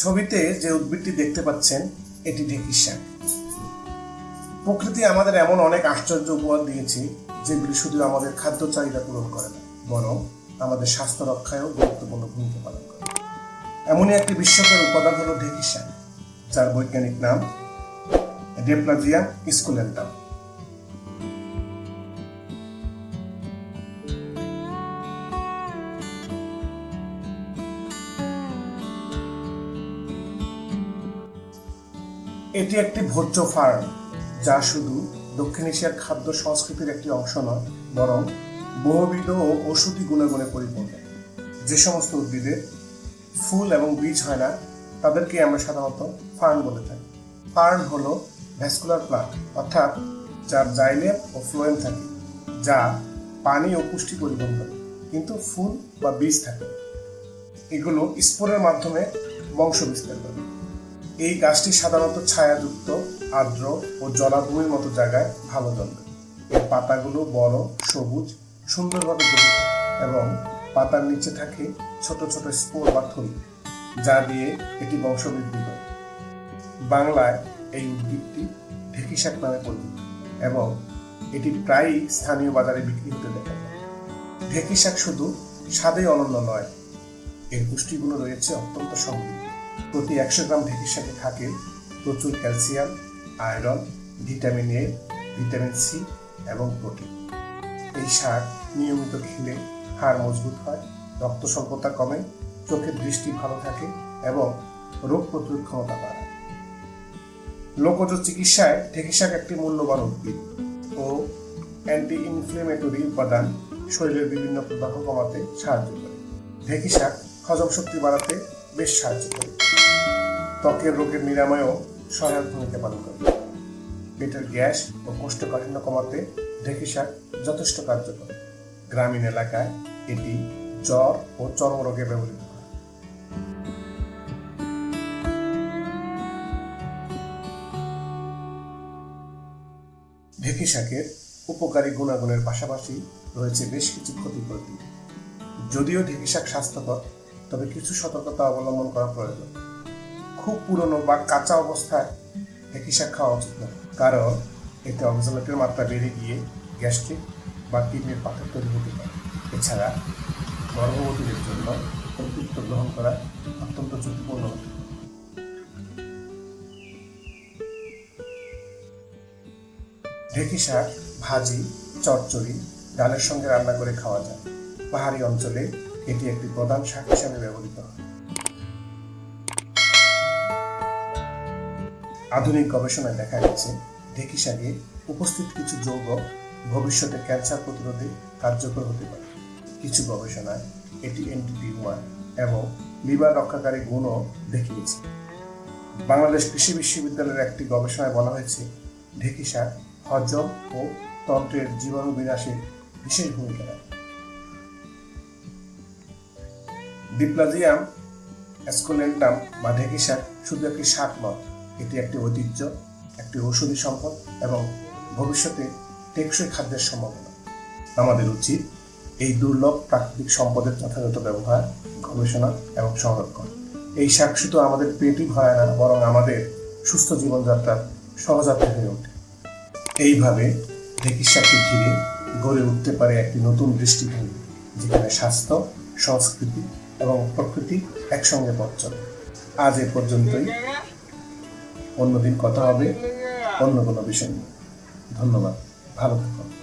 ছবিতে যে উদ্ভিদটি দেখতে পাচ্ছেন, এটি ঢেঁকির শাক। প্রকৃতি আমাদের এমন অনেক আশ্চর্য উপহার দিয়েছে, যেগুলি শুধু আমাদের খাদ্য চাহিদা পূরণ করে না, বরং আমাদের স্বাস্থ্য রক্ষায়ও গুরুত্বপূর্ণ ভূমিকা পালন করে। এমনই একটি বিস্ময়কর উপাদান হলো ঢেঁকির শাক, যার বৈজ্ঞানিক নাম ডেপ্লাজিয়াম স্কুলেন্টাম এটি একটি ভোজ্য ফার্ম, যা শুধু দক্ষিণ এশিয়ার খাদ্য সংস্কৃতির একটি অংশ নয়, বরং বহুবিধ ও ঔষধি গুণাগুণে পরিপূর্ণ। যে সমস্ত উদ্ভিদের ফুল এবং বীজ হয় না তাদেরকে আমরা সাধারণত ফার্ন বলে থাকি। ফার্ন হল ভ্যাসকুলার প্লান্ট অর্থাৎ যার জাইলেম ও ফ্লোয়েম থাকে, যা পানি ও পুষ্টি পরিবহন করে, কিন্তু ফুল বা বীজ থাকে। এগুলো স্পোরের মাধ্যমে বংশ বিস্তার করে। এই গাছটি সাধারণত ছায়াযুক্ত, আর্দ্র ও জলাভূমির মতো জায়গায় ভালো জন্মে এর পাতাগুলো বড়, সবুজ, সুন্দরভাবে গঠিত এবং পাতার নিচে থাকে ছোট ছোট স্পোর বা থলি, যা দিয়ে এটি বংশবৃদ্ধি করে। বাংলায় এই উদ্ভিদটি ঢেঁকি শাক নামে পরিচিত এবং এটি প্রায়ই স্থানীয় বাজারে বিক্রি হতে দেখা যায়। ঢেঁকি শাক শুধু স্বাদেই অনন্য নয়, এর পুষ্টিগুলো রয়েছে অত্যন্ত সমৃদ্ধ। প্রতি একশো গ্রাম ঢেঁকির শাকে থাকে প্রচুর calcium, iron, vitamin A, vitamin C এবং প্রোটিন। এই শাক নিয়মিত খেলে হাড় মজবুত হয়, রক্ত স্বল্পতা কমে, চোখের দৃষ্টি ভালো থাকে এবং রোগ প্রতিরোধ ক্ষমতা বাড়ায়। লোকজ চিকিৎসায় ঢেঁকি শাক একটি মূল্যবান উদ্ভিদ ও অ্যান্টি ইনফ্লেমেটরি উপাদান শরীরের বিভিন্ন প্রদাহ কমাতে সাহায্য করে। ঢেঁকি শাক হজম শক্তি বাড়াতে বেশ সাহায্য করে। ত্বকের রোগের নিরাময়েও সহায়ক ভূমিকা পালন করে। পেটের গ্যাস ও কোষ্ঠকাঠিন্য কমাতে ঢেঁকি শাক যথেষ্ট কার্যকর। গ্রামীণ এলাকায় এটি জ্বর ও চর্মরোগে ব্যবহৃত হয়। ঢেঁকি শাকের উপকারী গুণাগুণের পাশাপাশি রয়েছে বেশ কিছু ক্ষতিকর দিক যদিও ঢেঁকি শাক স্বাস্থ্যকর তবে কিছু সতর্কতা অবলম্বন করা প্রয়োজন। খুব পুরনো বা কাঁচা অবস্থায় ঢেঁকি শাক খাওয়া উচিত নয় কারণ, এতে অক্সালেটের মাত্রা বেড়ে গিয়ে গ্যাস্ট্রিক বা কিডনির পাথর তৈরি হতে পারে। এছাড়া, গর্ভবতীদের জন্য অতিরিক্ত গ্রহণ করা অত্যন্ত ঝুঁকিপূর্ণ। হতে ঢেঁকি শাক, ভাজি, চচ্চড়ি, ডালের সঙ্গে রান্না করে খাওয়া যায়। পাহাড়ি অঞ্চলে এটি একটি প্রধান শাক হিসাবে ব্যবহৃত হয়। আধুনিক গবেষণায় দেখা গেছে, ঢেঁকি শাকে উপস্থিত কিছু যৌগ ভবিষ্যতে ক্যান্সার প্রতিরোধে কার্যকর হতে পারে। কিছু গবেষণায় এটি অ্যান্টি টিউমার এবং লিভার রক্ষাকারী গুণও দেখিয়েছে। বাংলাদেশ কৃষি বিশ্ববিদ্যালয়ের একটি গবেষণায় বলা হয়েছে, ঢেঁকি শাক হজম ও তন্ত্রের জীবাণু বিনাশে বিশেষ ভূমিকা রাখে। ডিপ্লাজিয়াম অ্যাসকোলেন্টাম বা ঢেঁকি শাক শুধু একটি শাক নয়, এটি একটি ঐতিহ্য, একটি ঔষধি সম্পদ এবং ভবিষ্যতে টেকসই খাদ্যের সম্ভাবনা। আমাদের উচিত এই দুর্লভ প্রাকৃতিক সম্পদের যথাযথ ব্যবহার, গবেষণা এবং সংরক্ষণ। এই শাক শুধু আমাদের পেটই ভরায় না, বরং আমাদের সুস্থ জীবনযাত্রার সহযাত্রী হয়ে ওঠে। এইভাবে ঢেঁকির শাককে ঘিরে গড়ে উঠতে পারে একটি নতুন দৃষ্টিভঙ্গি, যেখানে স্বাস্থ্য, সংস্কৃতি এবং প্রকৃতি একসঙ্গে পথ চলে আজ এ পর্যন্তই। অন্যদিন কথা হবে অন্য কোনো বিষয় নিয়ে। ধন্যবাদ। ভালো থাকুন।